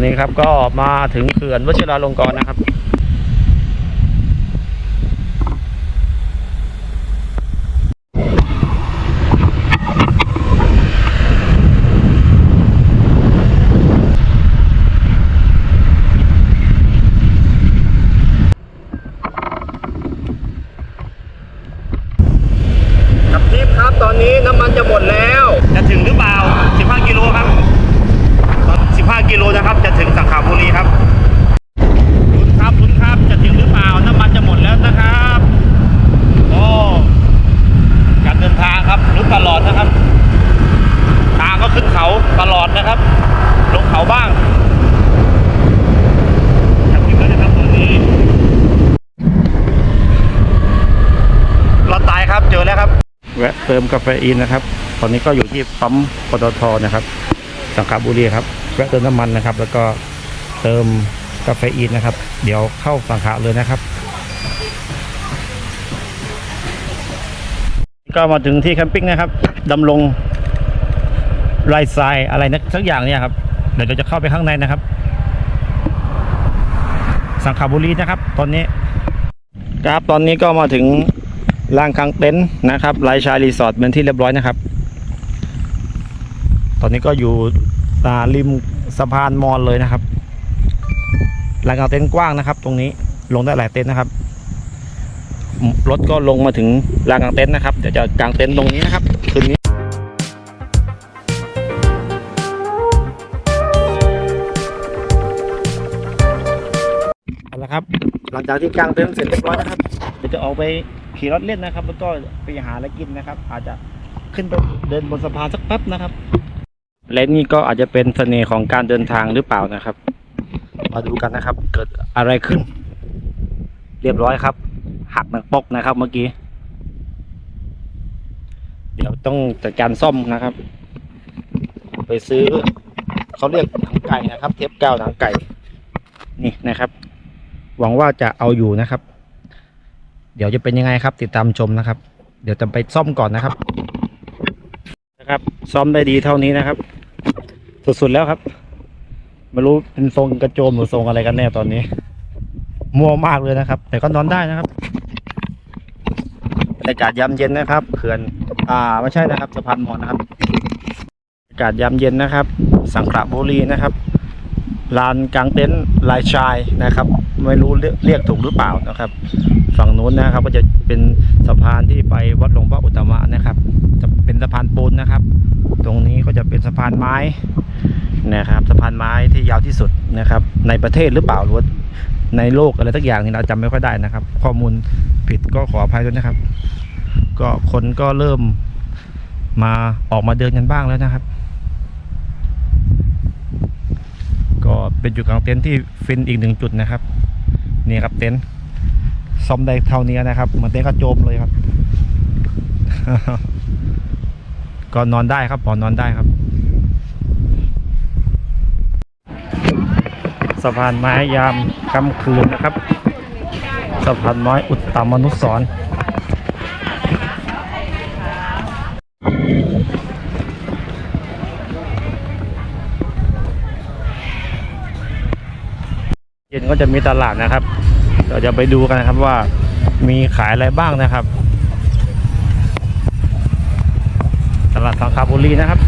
อนนี้ครับก็มาถึงเขื่อนวชิราลงกรณ์นะครับกับทิพย์ครับตอนนี้น้ำมันจะหมดแล้ว จะถึงหรือเปล่า 15 กิโลครับ 15 กิโลนะครับ จะถึงสังขาบุรีครับลุ้นครับลุ้นครับ จะถึงหรือเปล่า น้ำมันจะหมดแล้วนะครับ โอ้การเดินทางครับลุ้นตลอดนะครับ ทางก็ขึ้นเขาตลอดนะครับ ลงเขาบ้างครับเกิดนะครับตอนนี้รถตายครับเจอแล้วครับ แวะเติมกาแฟอีนนะครับ ตอนนี้ก็อยู่ที่ปั๊มปตทนะครับ สังขบุรีครับ แวะเติมน้ำมันนะครับ แล้วก็เติมกาแฟอีนนะครับ เดี๋ยวเข้าสังขะเลยนะครับ ก็มาถึงที่แคมปิ้งนะครับดำรงไรทรายอะไรนะสักอย่างเนี่ยครับเดี๋ยวเราจะเข้าไปข้างในนะครับ สังขบุรีนะครับ ตอนนี้ครับตอนนี้ก็มาถึงลานกลางเต็นท์นะครับไลชายรีสอร์ทเป็นที่เรียบร้อยนะครับ ตอนนี้ก็อยู่ อ่าริมสะพานมอญเลยนะครับลานกลางเต็นท์กว้างนะครับ ตรงนี้ลงได้หลายเต็นท์นะครับ รถก็ลงมาถึงลานกลางเต็นท์นะครับเดี๋ยวจะกางเต็นท์ตรงนี้นะครับคืนนี้เอาละครับ หลังจากที่กางเต็นท์เสร็จเรียบร้อยนะครับเดี๋ยวจะออกไปขี่รถเล่นนะครับ แล้วก็ไปหาอะไรกินนะครับ อาจจะขึ้นไปเดินบนสะพานสักแป๊บนะครับ และนี่ก็อาจจะเป็นเสน่ห์ของการเดินทางหรือเปล่านะครับ มาดูกันนะครับ เกิดอะไรขึ้น เรียบร้อยครับ หักหนังปกนะครับ เมื่อกี้ เดี๋ยวต้องจัดการซ่อมนะครับ ไปซื้อเขาเรียกหนังไก่นะครับ เทปกาวหนังไก่ นี่นะครับ หวังว่าจะเอาอยู่นะครับ เดี๋ยวจะเป็นยังไงครับ ติดตามชมนะครับ เดี๋ยวจะไปซ่อมก่อนนะครับนะครับ ซ่อมได้ดีเท่านี้นะครับ สุดๆแล้วครับ ไม่รู้เป็นทรงกระโจมหรือทรงอะไรกันแน่ตอนนี้ มัวมากเลยนะครับ แต่ก็นอนได้นะครับบรรยากาศยามเย็นนะครับเขื่อนอ่าไม่ใช่นะครับสะพานมอญนะครับบรรยากาศยามเย็นนะครับ สังขละบุรีนะครับลานกลางเต็นท์ลายชายนะครับ ไม่รู้เรียกถูกหรือเปล่านะครับ ฝั่งนู้นนะครับ ก็จะเป็นสะพานที่ไปวัดหลวงพ่ออุตมะนะครับ จะเป็นสะพานปูนนะครับ ตรงนี้ก็จะเป็นสะพานไม้นะครับสะพานไม้ที่ยาวที่สุดนะครับ ในประเทศหรือเปล่าหรือว่าในโลกอะไรสักอย่างนี่เราจำไม่ค่อยได้นะครับ ข้อมูลผิดก็ขออภัยด้วยนะครับ ก็คนก็เริ่มมาออกมาเดินกันบ้างแล้วนะครับ ก็เป็นจุดกลางเต็นท์ที่ฟินอีกหนึ่งจุดนะครับ นี่ครับเต็นท์ ซ่อมได้เท่านี้นะครับ เหมือนเต็นกระโจมเลยครับ ก็นอนได้ครับพอนนอนได้ครับ สะพานไม้ยามค่ำคืนนะครับ สะพานไม้อุตตมนุสรณ์เย็นก็จะมีตลาดนะครับ เราจะไปดูกันนะครับว่ามีขายอะไรบ้างนะครับ ตลาดสังขบุรีนะครับ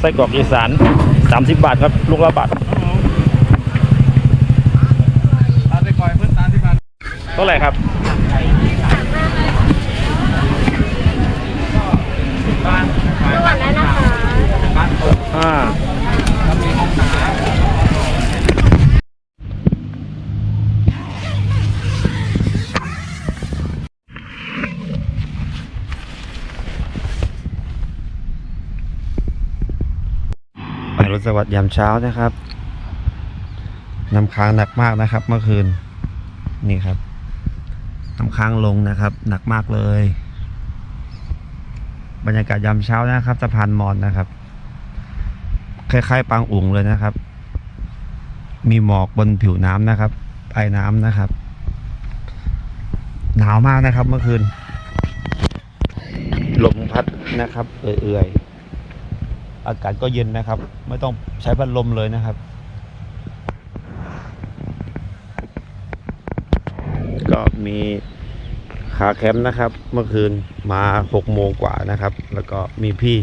ไส้กรอกอีสาน 30 บาทครับลูกละบาทตาไปก่อยเพื่อนตาที่พันเท่าไหร่ครับบ้านขายบ้านบ้านตกอ่า แล้วมีห้องน้ ไป รถสวัสดิ์ยามเช้านะครับน้ำค้างหนักมากนะครับ เมื่อคืนนี่ครับน้ำค้างลงนะครับ หนักมากเลย บรรยากาศยามเช้านะครับสะพานมอนนะครับคล้ายๆปางอุ๋งเลยนะครับ มีหมอกบนผิวน้ำนะครับไอ้น้ำนะครับ หนาวมากนะครับเมื่อคืนลมพัดนะครับ เอื่อยๆ อากาศก็เย็นนะครับ ไม่ต้องใช้พัดลมเลยนะครับ ก็มีขาแคมป์นะครับ เมื่อคืนมาหกโมงกว่านะครับ แล้วก็มีพี่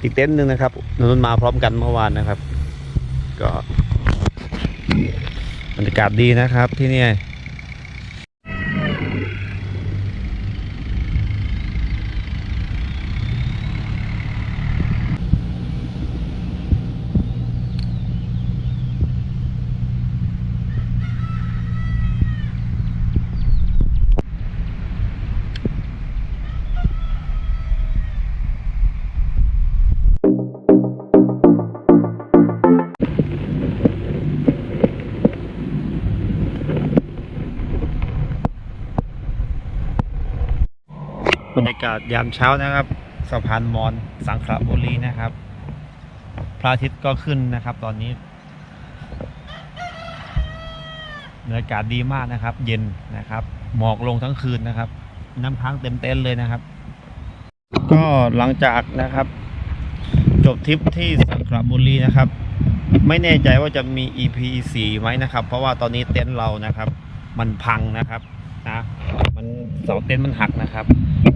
อีกเต็นท์หนึ่งนะครับนนท์มาพร้อมกันเมื่อวานนะครับ ก็บรรยากาศดีนะครับที่นี่ รรยากาศยามเช้านะครับสะพานมอนสังขละบุรีนะครับ พระอาทิตย์ก็ขึ้นนะครับ ตอนนี้บรรยากาศดีมากนะครับ เย็นนะครับ หมอกลงทั้งคืนนะครับ น้ำค้างเต็มเต็นเลยนะครับ ก็หลังจากนะครับ จบทริปที่สังขละบุรีนะครับ ไม่แน่ใจว่าจะมี EP 4ไหมนะครับ เพราะว่าตอนนี้เต็นท์เรานะครับ มันพังนะครับนะมันเสาเต็นท์มันหักนะครับ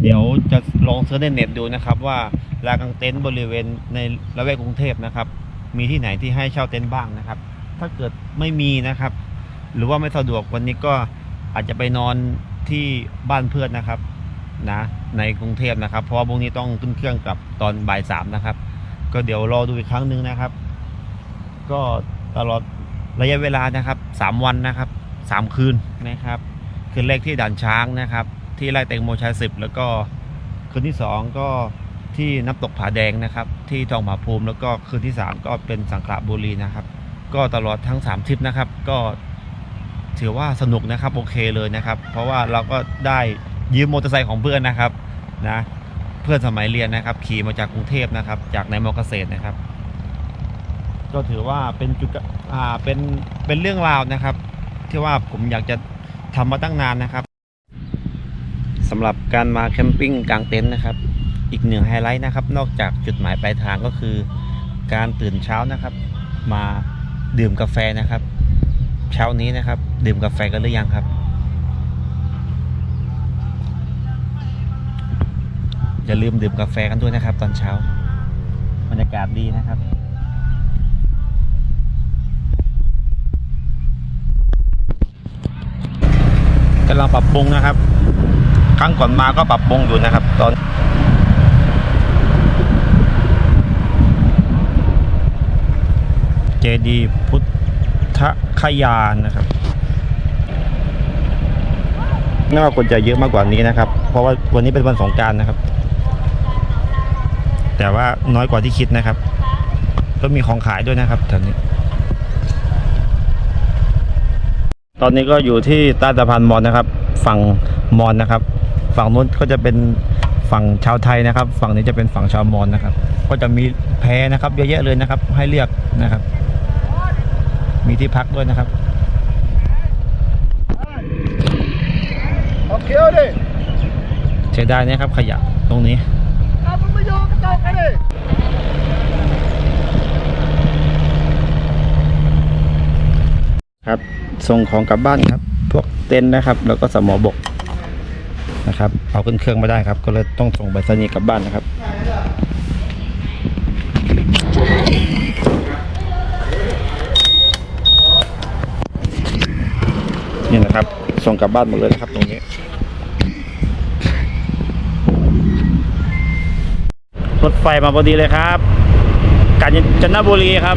เดี๋ยวจะลองเซิร์ชในเน็ตดูนะครับ ว่าลานกางเต็นท์บริเวณในละแวกกรุงเทพนะครับ มีที่ไหนที่ให้เช่าเต็นท์บ้างนะครับ ถ้าเกิดไม่มีนะครับ หรือว่าไม่สะดวกวันนี้ก็อาจจะไปนอนที่บ้านเพื่อนนะครับนะในกรุงเทพนะครับ เพราะว่าพรุ่งนี้ต้องขึ้นเครื่องกลับตอนบ่ายสามนะครับ ก็เดี๋ยวรอดูอีกครั้งหนึ่งนะครับ ก็ตลอดระยะเวลานะครับสามวันนะครับสามคืนนะครับ คืนแรกที่ด่านช้างนะครับ ที่ไร่แตงโมชายสิบแล้วก็คืนที่สองก็ที่น้ำตกผาแดงนะครับ ที่ทองผาภูมิแล้วก็คืนที่สามก็เป็นสังขละบุรีนะครับ ก็ตลอดทั้งสามทริปนะครับ ก็ถือว่าสนุกนะครับโอเคเลยนะครับ เพราะว่าเราก็ได้ยืมมอเตอร์ไซค์ของเพื่อนนะครับนะเพื่อนสมัยเรียนนะครับ ขี่มาจากกรุงเทพนะครับ จากในมอเกษตรนะครับ ก็ถือว่าเป็นจุดอ่าเป็นเป็นเรื่องราวนะครับ ที่ว่าผมอยากจะทำมาตั้งนานนะครับ สำหรับการมาแคมปิ้งกลางเต็นท์นะครับ อีกหนึ่งไฮไลท์นะครับ นอกจากจุดหมายปลายทางก็คือ การตื่นเช้านะครับ มาดื่มกาแฟนะครับ เช้านี้นะครับ ดื่มกาแฟกันหรือยังครับ อย่าลืมดื่มกาแฟกันด้วยนะครับ ตอนเช้าบรรยากาศดีนะครับกำลังปรับปรุงนะครับ ครั้งก่อนมาก็ปรับปรุงอยู่นะครับ ตอนเจดีพุทธคยานนะครับน่าว่าคนจะเยอะมากกว่านี้นะครับ เพราะว่าวันนี้เป็นวันสงการนะครับ แต่ว่าน้อยกว่าที่คิดนะครับ ก็มีของขายด้วยนะครับแถวนี้ ตอนนี้ก็อยู่ที่ใต้สะพานมอนนะครับ ฝั่งมอนนะครับ ฝั่งนู้นก็จะเป็นฝั่งชาวไทยนะครับ ฝั่งนี้จะเป็นฝั่งชาวมอนนะครับ ก็จะมีแพนะครับเยอะแยะเลยนะครับ ให้เลือกนะครับ มีที่พักด้วยนะครับเอาเขียวดิเสียดายนะครับ ขยะตรงนี้เอามึงมาโยนกระจกกันดิครับส่งของกลับบ้านครับ พวกเต็นท์นะครับ แล้วก็สมอบก นะครับ เอาขึ้นเครื่องไม่ได้ครับ ก็เลยต้องส่งไปรษณีย์กลับบ้านนะครับนี่นะครับ ส่งกลับบ้านหมดเลยนะครับ ตรงนี้ รถไฟมาพอดีเลยครับ กาญจนบุรีครับ